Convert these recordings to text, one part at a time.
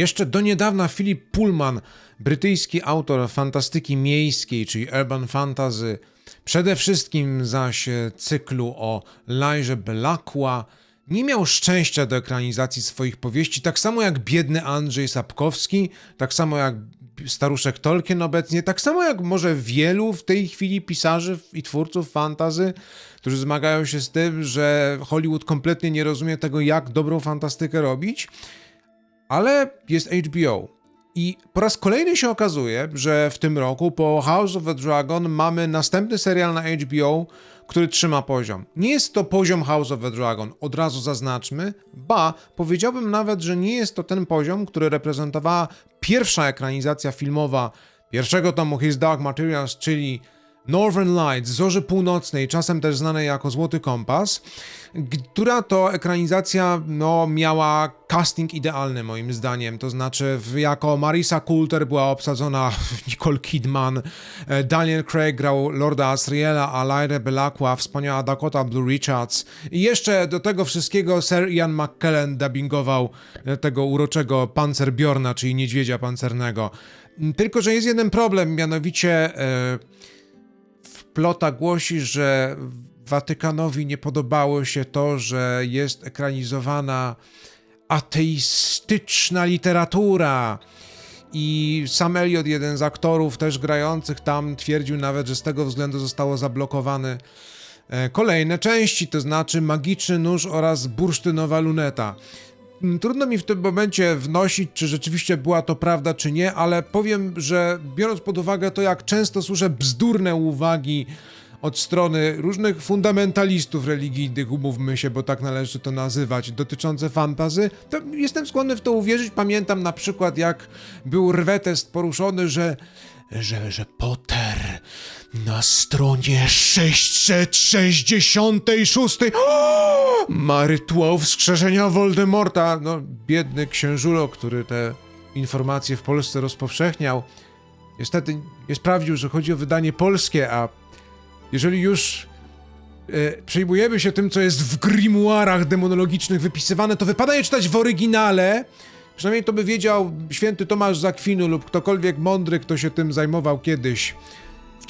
Jeszcze do niedawna Philip Pullman, brytyjski autor fantastyki miejskiej, czyli urban fantasy, przede wszystkim zaś cyklu o Lajże Belakła, nie miał szczęścia do ekranizacji swoich powieści, tak samo jak biedny Andrzej Sapkowski, tak samo jak staruszek Tolkien obecnie, tak samo jak może wielu w tej chwili pisarzy i twórców fantazy, którzy zmagają się z tym, że Hollywood kompletnie nie rozumie tego, jak dobrą fantastykę robić, ale jest HBO. I po raz kolejny się okazuje, że w tym roku po House of the Dragon mamy następny serial na HBO, który trzyma poziom. Nie jest to poziom House of the Dragon, od razu zaznaczmy, ba, powiedziałbym nawet, że nie jest to ten poziom, który reprezentowała pierwsza ekranizacja filmowa pierwszego tomu His Dark Materials, czyli Northern Lights, Zorzy Północnej, czasem też znanej jako Złoty Kompas, która to ekranizacja no, miała casting idealny moim zdaniem, to znaczy jako Marisa Coulter była obsadzona Nicole Kidman, e, Daniel Craig grał Lorda Asriela, a Lyra Belacqua, wspaniała Dakota Blue Richards. I jeszcze do tego wszystkiego Sir Ian McKellen dubbingował e, tego uroczego pancerbjorna, czyli niedźwiedzia pancernego. Tylko, że jest jeden problem, mianowicie... E, Plota głosi, że Watykanowi nie podobało się to, że jest ekranizowana ateistyczna literatura. I sam Elliot, jeden z aktorów też grających tam, twierdził nawet, że z tego względu zostało zablokowane e, kolejne części, to znaczy Magiczny Nóż oraz Bursztynowa Luneta. Mm, Trudno mi w tym momencie wnosić, czy rzeczywiście była to prawda, czy nie, ale powiem, że biorąc pod uwagę to, jak często słyszę bzdurne uwagi od strony różnych fundamentalistów religijnych, umówmy się, bo tak należy to nazywać, dotyczące fantazy, to jestem skłonny w to uwierzyć. Pamiętam na przykład, jak był rwetest poruszony, że że, że Potter na stronie 666 o, ma rytuał wskrzeszenia Voldemorta. No, biedny księżulo, który te informacje w Polsce rozpowszechniał, niestety nie sprawdził, że chodzi o wydanie polskie, a jeżeli już e, przejmujemy się tym, co jest w grimoirach demonologicznych wypisywane, to wypada je czytać w oryginale, Przynajmniej to by wiedział święty Tomasz Zakwinu lub ktokolwiek mądry, kto się tym zajmował kiedyś.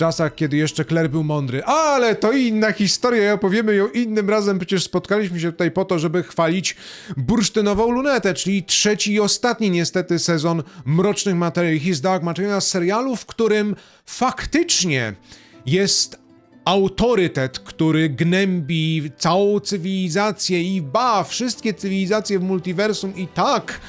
Czasach, kiedy jeszcze kler był mądry. Ale to inna historia i opowiemy ją innym razem. Przecież spotkaliśmy się tutaj po to, żeby chwalić bursztynową lunetę, czyli trzeci i ostatni niestety sezon Mrocznych Materii, His Dark serialu, w którym faktycznie jest autorytet, który gnębi całą cywilizację i ba, wszystkie cywilizacje w multiversum i tak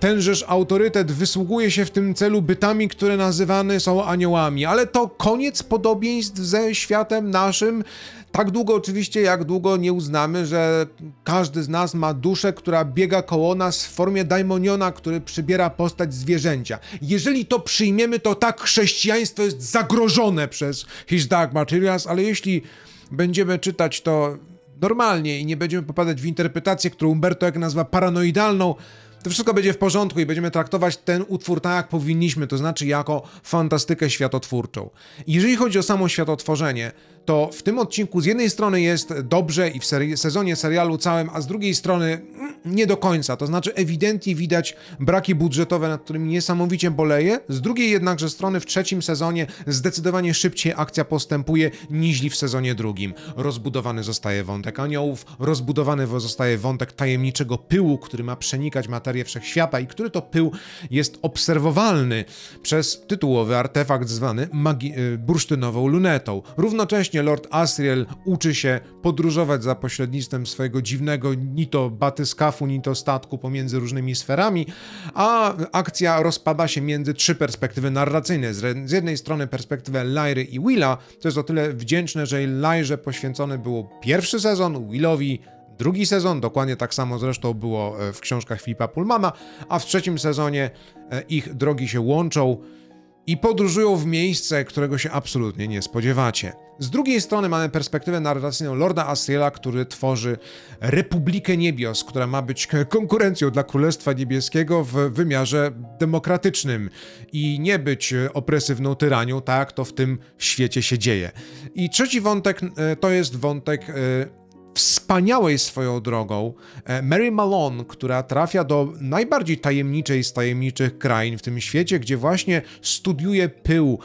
tenżeż autorytet wysługuje się w tym celu bytami, które nazywane są aniołami, ale to koniec podobieństw ze światem naszym. Tak długo oczywiście, jak długo nie uznamy, że każdy z nas ma duszę, która biega koło nas w formie daimoniona, który przybiera postać zwierzęcia. Jeżeli to przyjmiemy, to tak chrześcijaństwo jest zagrożone przez His Dark Materials, ale jeśli będziemy czytać to normalnie i nie będziemy popadać w interpretację, którą Umberto jak nazwa paranoidalną, to wszystko będzie w porządku i będziemy traktować ten utwór tak, jak powinniśmy, to znaczy jako fantastykę światotwórczą. Jeżeli chodzi o samo światotworzenie, to w tym odcinku z jednej strony jest dobrze i w sezonie serialu całym, a z drugiej strony mm, nie do końca. To znaczy ewidentnie widać braki budżetowe, nad którymi niesamowicie boleje. Z drugiej jednakże strony w trzecim sezonie zdecydowanie szybciej akcja postępuje niźli w sezonie drugim. Rozbudowany zostaje wątek aniołów, rozbudowany zostaje wątek tajemniczego pyłu, który ma przenikać materię wszechświata i który to pył jest obserwowalny przez tytułowy artefakt zwany y, bursztynową lunetą. Równocześnie Lord Asriel uczy się podróżować za pośrednictwem swojego dziwnego ni to batyskafu, ni to statku pomiędzy różnymi sferami, a akcja rozpada się między trzy perspektywy narracyjne. Z jednej strony perspektywę Lyry i Willa, to jest o tyle wdzięczne, że Lyrze poświęcony był pierwszy sezon, Willowi drugi sezon, dokładnie tak samo zresztą było e, w książkach Filipa Pullmana, a w trzecim sezonie e, ich drogi się łączą i podróżują w miejsce, którego się absolutnie nie spodziewacie. Z drugiej strony mamy perspektywę narracyjną Lorda Asriela, który tworzy Republikę Niebios, która ma być konkurencją dla Królestwa Niebieskiego w wymiarze demokratycznym i nie być opresywną tyranią, tak to w tym świecie się dzieje. I trzeci wątek e, to jest wątek e, wspaniałej swoją drogą e, Mary Malone, która trafia do najbardziej tajemniczej z tajemniczych krain w tym świecie, gdzie właśnie studiuje pył.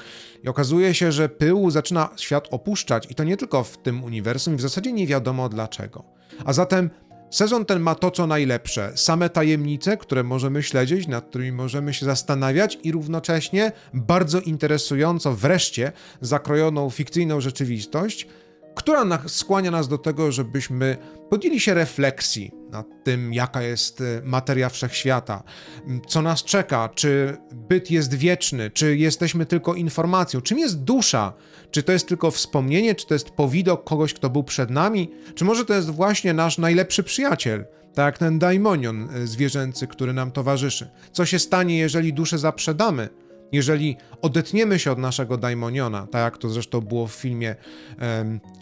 I okazuje się, że pył zaczyna świat opuszczać i to nie tylko w tym uniwersum, w zasadzie nie wiadomo dlaczego. A zatem Sezon ten ma to, co najlepsze. Same tajemnice, które możemy śledzić, nad którymi możemy się zastanawiać i równocześnie bardzo interesująco wreszcie zakrojoną fikcyjną rzeczywistość, która skłania nas do tego, żebyśmy podjęli się refleksji nad tym, jaka jest y, materia wszechświata, co nas czeka, czy byt jest wieczny, czy jesteśmy tylko informacją, czym jest dusza, czy to jest tylko wspomnienie, czy to jest powidok kogoś, kto był przed nami, czy może to jest właśnie nasz najlepszy przyjaciel, tak jak ten daimonion y, zwierzęcy, który nam towarzyszy. Co się stanie, jeżeli duszę zaprzedamy? Jeżeli odetniemy się od naszego daimoniona, tak jak to zresztą było w filmie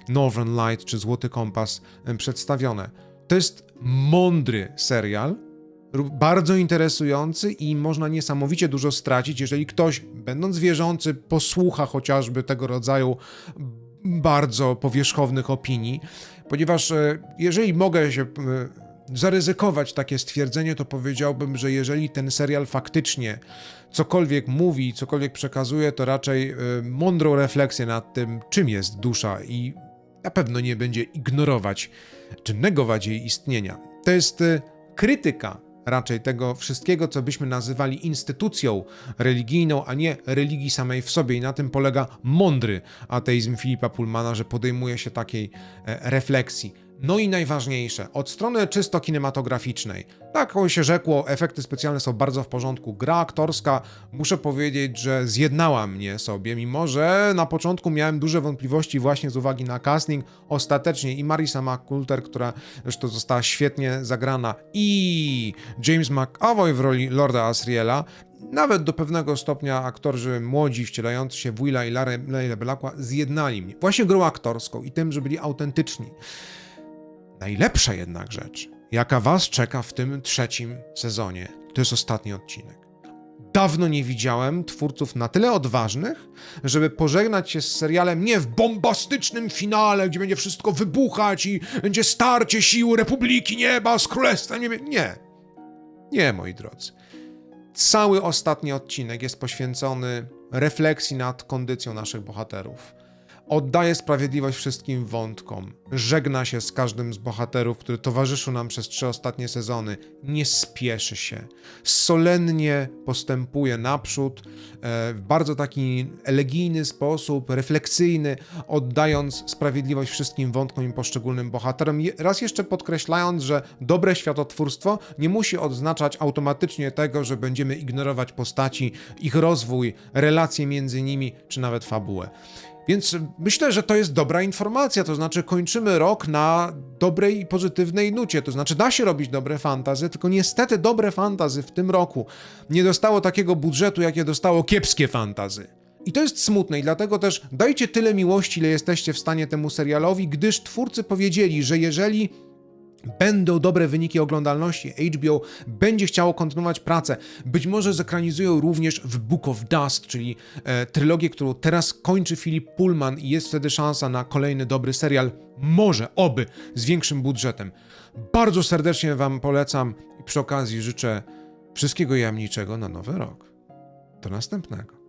Northern Light czy Złoty Kompas przedstawione. To jest mądry serial, bardzo interesujący i można niesamowicie dużo stracić, jeżeli ktoś, będąc wierzący, posłucha chociażby tego rodzaju bardzo powierzchownych opinii, ponieważ e, jeżeli mogę się e, zaryzykować takie stwierdzenie, to powiedziałbym, że jeżeli ten serial faktycznie cokolwiek mówi, cokolwiek przekazuje, to raczej e, mądrą refleksję nad tym, czym jest dusza i na pewno nie będzie ignorować czy negować jej istnienia. To jest e, krytyka raczej tego wszystkiego, co byśmy nazywali instytucją religijną, a nie religii samej w sobie. I na tym polega mądry ateizm Filipa Pullmana, że podejmuje się takiej e, refleksji. No i najważniejsze, od strony czysto kinematograficznej. Tak się rzekło, efekty specjalne są bardzo w porządku. Gra aktorska, muszę powiedzieć, że zjednała mnie sobie, mimo że na początku miałem duże wątpliwości właśnie z uwagi na casting. Ostatecznie i Marisa McCulter, która zresztą została świetnie zagrana, i James McAvoy w roli Lorda Asriela, nawet do pewnego stopnia aktorzy młodzi, wcielający się w Willa i Leila Belakła, zjednali mnie. Właśnie grą aktorską i tym, że byli autentyczni. Najlepsza jednak rzecz, jaka Was czeka w tym trzecim sezonie, to jest ostatni odcinek. Dawno nie widziałem twórców na tyle odważnych, żeby pożegnać się z serialem nie w bombastycznym finale, gdzie będzie wszystko wybuchać i będzie starcie sił Republiki Nieba z Królestwem Niebie. Nie. Nie, moi drodzy. Cały ostatni odcinek jest poświęcony refleksji nad kondycją naszych bohaterów. Oddaje sprawiedliwość wszystkim wątkom. Żegna się z każdym z bohaterów, który towarzyszył nam przez trzy ostatnie sezony. Nie spieszy się. Solennie postępuje naprzód e, w bardzo taki elegijny sposób, refleksyjny, oddając sprawiedliwość wszystkim wątkom i poszczególnym bohaterom. Raz jeszcze podkreślając, że dobre światotwórstwo nie musi odznaczać automatycznie tego, że będziemy ignorować postaci, ich rozwój, relacje między nimi, czy nawet fabułę. Więc myślę, że to jest dobra informacja, to znaczy kończymy rok na dobrej i pozytywnej nucie, to znaczy da się robić dobre fantazy, tylko niestety dobre fantazy w tym roku nie dostało takiego budżetu, jakie dostało kiepskie fantazy. I to jest smutne i dlatego też dajcie tyle miłości, ile jesteście w stanie temu serialowi, gdyż twórcy powiedzieli, że jeżeli będą dobre wyniki oglądalności, HBO będzie chciało kontynuować pracę. Być może zekranizują również w Book of Dust, czyli e, trylogię, którą teraz kończy Philip Pullman i jest wtedy szansa na kolejny dobry serial. Może, oby, z większym budżetem. Bardzo serdecznie Wam polecam i przy okazji życzę wszystkiego jamniczego na nowy rok. Do następnego.